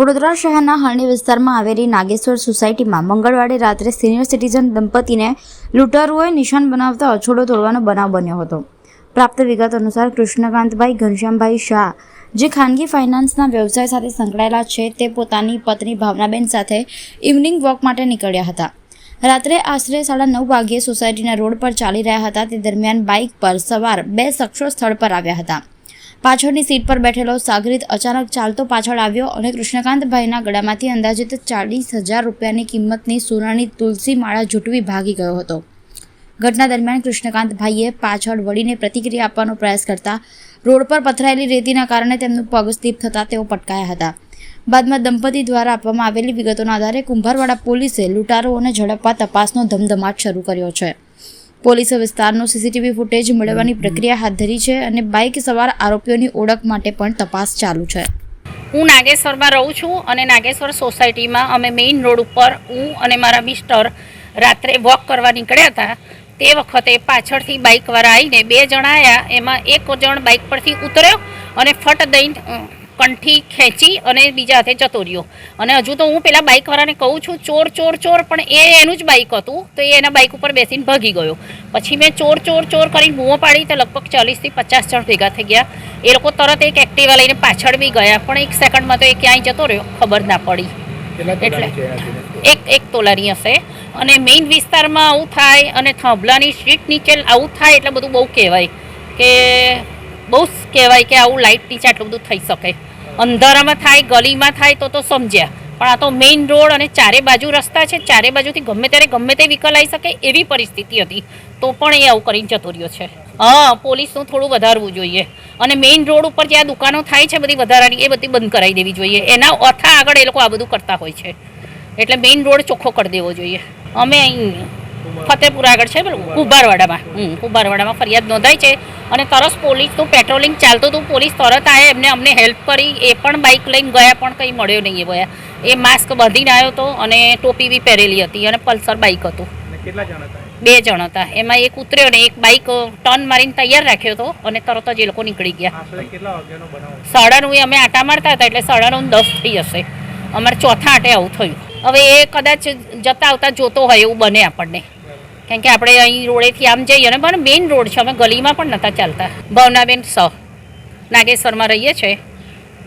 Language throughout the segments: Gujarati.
વડોદરા શહેરના હરણી વિસ્તારમાં આવેલી નાગેશ્વર સોસાયટીમાં મંગળવારે રાત્રે સિનિયર સિટીઝન દંપતીને લૂંટારુઓએ નિશાન બનાવતા અછોડો તોડવાનો બનાવ બન્યો હતો. પ્રાપ્ત વિગત અનુસાર કૃષ્ણકાંતભાઈ ઘનશ્યામભાઈ શાહ, જે ખાનગી ફાઇનાન્સના વ્યવસાય સાથે સંકળાયેલા છે, તે પોતાની પત્ની ભાવનાબેન સાથે ઇવનિંગ વોક માટે નીકળ્યા હતા. રાત્રે આશરે સાડા નવ વાગ્યે સોસાયટીના રોડ પર ચાલી રહ્યા હતા. તે દરમિયાન બાઇક પર સવાર બે શખ્સો સ્થળ પર આવ્યા હતા. પાછળની સીટ પર બેઠેલો સાગરીત અચાનક ચાલતો પાછળ આવ્યો અને કૃષ્ણકાંતભાઈના ગળામાંથી અંદાજિત ચાલીસ હજાર રૂપિયાની કિંમતની સોનાની તુલસી માળા ઝૂંટવી ભાગી ગયો હતો. ઘટના દરમિયાન કૃષ્ણકાંતભાઈએ પાછળ વળીને પ્રતિક્રિયા આપવાનો પ્રયાસ કરતા રોડ પર પથરાયેલી રેતીના કારણે તેમનું પગ સ્લીપ થતાં તેઓ પટકાયા હતા. બાદમાં દંપતી દ્વારા આપવામાં આવેલી વિગતોના આધારે કુંભારવાડા પોલીસે લૂંટારોઓને ઝડપવા તપાસનો ધમધમાટ શરૂ કર્યો છે. પોલીસે વિસ્તારનો સીસીટીવી ફૂટેજ મેળવવાની પ્રક્રિયા હાથ ધરી છે અને બાઇક સવાર આરોપીઓની ઓળખ માટે પણ તપાસ ચાલુ છે. હું નાગેશ્વરમાં રહું છું અને નાગેશ્વર સોસાયટીમાં અમે મેઇન રોડ ઉપર હું અને મારા મિસ્ટર રાત્રે વોક કરવા નીકળ્યા હતા. તે વખતે પાછળથી બાઇકવાળા આવીને બે જણા આવ્યા એમાં એક જણ બાઇક પરથી ઉતર્યો અને ફટ દઈને કંઠી ખેંચી અને બીજા હાથે જતો રહ્યો. અને હજુ તો હું પેલા બાઇકવાળાને કહું છું ચોર ચોર ચોર પણ એ એનું જ બાઇક હતું તો એ એના બાઇક ઉપર બેસીને ભાગી ગયો. પછી મેં ચોર ચોર ચોર કરીને બૂમો પાડી તો લગભગ ચાલીસથી પચાસ જણ ભેગા થઈ ગયા. એ લોકો તરત એક એક્ટિવા લઈને પાછળ બી ગયા પણ એક સેકન્ડમાં તો એ ક્યાંય જતો રહ્યો ખબર ના પડી. એટલે. એક એક તોલાની હશે. અને મેઇન વિસ્તારમાં આવું થાય અને થાંભલાની સ્ટ્રીટ નીચે આવું થાય એટલે બધું બહુ કહેવાય કે બહુ જ કહેવાય કે આવું લાઇટ નીચે આટલું બધું થઈ શકે. અંધારામાં થાય, ગલીમાં થાય તો તો સમજ્યા. પણ આ તો મેઇન રોડ અને ચારે બાજુ રસ્તા છે, ચારે બાજુથી ગમે ત્યારે ગમે તે વ્હીકલ આવી શકે એવી પરિસ્થિતિ હતી. તો પણ એ આવું કરીને જતો રહ્યો છે. હા, પોલીસનું થોડું વધારવું જોઈએ. અને મેઇન રોડ ઉપર જ્યાં દુકાનો થાય છે, બધી વધારાની, એ બધી બંધ કરાવી દેવી જોઈએ. એના અથા આગળ એ લોકો આ બધું કરતા હોય છે. એટલે મેઇન રોડ ચોખ્ખો કરી દેવો જોઈએ. અમે અહીં ફતેપુર આગળ છે કુંભારવાડામાં. હમ કુંભારવાડામાં ફરિયાદ નોંધાઈ છે અને તરત પોલીસનું પેટ્રોલિંગ ચાલતું હતું. પોલીસ તરત આવે એમને અમને હેલ્પ કરી. એ પણ બાઇક લઈને ગયા પણ કંઈ મળ્યો નહીં એ ગયા એ માસ્ક બાંધીને આવ્યો હતો અને ટોપી બી પહેરેલી હતી અને પલ્સર બાઇક હતું. કેટલા જણ હતા બે જણ હતા. એમાં એક ઉતર્યો ને એક બાઇક ટર્ન મારીને તૈયાર રાખ્યો હતો અને તરત જ એ લોકો નીકળી ગયા. સાડા એ અમે આટા મારતા હતા એટલે સાડાનું દસ થઈ હશે અમારે ચોથા આટે આવું થયું. હવે એ કદાચ જતા આવતા જોતો હોય એવું બને આપણને. કારણ કે આપણે અહીં રોડેથી આમ જઈએ અને પણ મેઇન રોડ છે. અમે ગલીમાં પણ નહોતા ચાલતા. ભાવનાબેન સ. નાગેશ્વરમાં રહીએ છીએ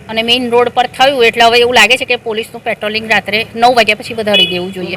અને મેઇન રોડ પર થયું એટલે હવે એવું લાગે છે કે પોલીસનું પેટ્રોલિંગ રાત્રે નવ વાગ્યા પછી વધારી દેવું જોઈએ.